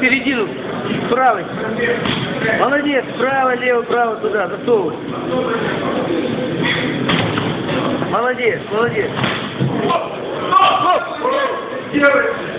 Середину, правый. Молодец, право, лево, право, туда, засовывай. Молодец, молодец. Делай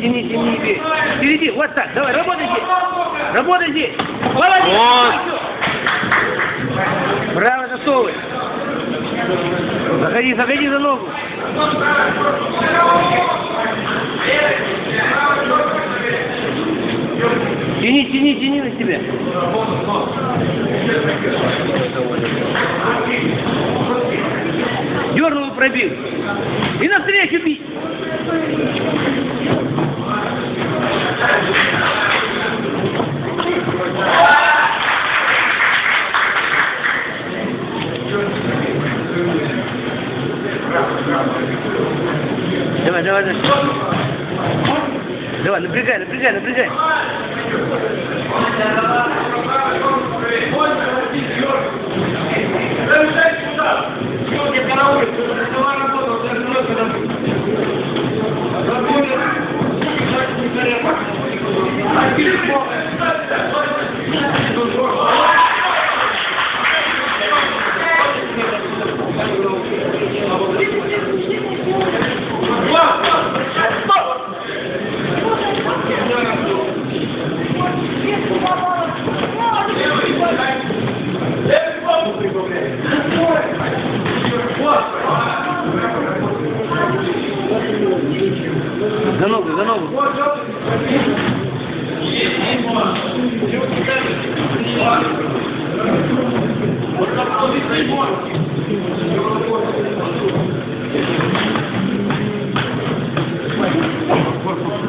Тяни, тяни, бей. Впереди, вот так, давай, работай здесь. Работай здесь. Молодец. Вот. Право засовывай. Заходи, заходи за ногу. Тяни, тяни, тяни на себя. Дернул пробил. И навстречу бить. Давай, давай, давай. Напрягай, напрягай, напрягай. За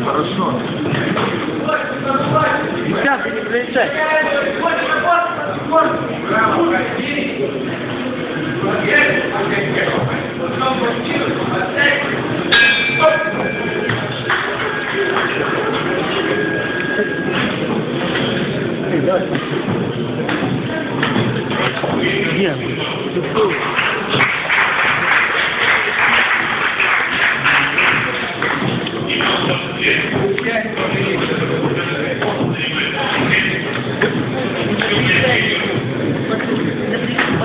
Хорошо. Сейчас не прилетай.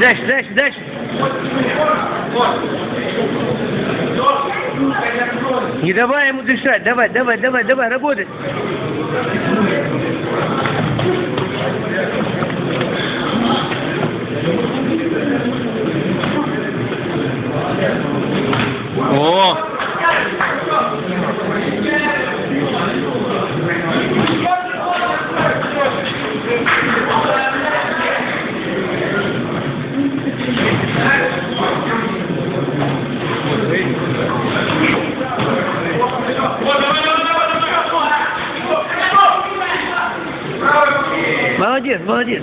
дальше, дальше, дальше. Не давай ему дышать. Давай, давай, давай, давай, работай. О! Молодец, молодец.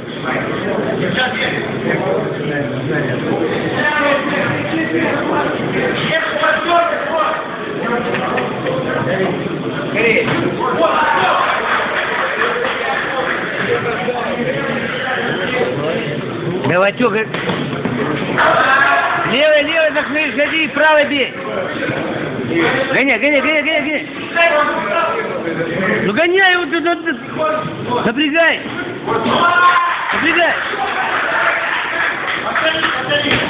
Давай, Тёка. Левой, левой захмель, ходи, правой бей. Гоняй, гоняй, гоняй, гоняй, гоняй. Ну гоняй его, ты, ну. Напрягай. Напрягай. Слышишь?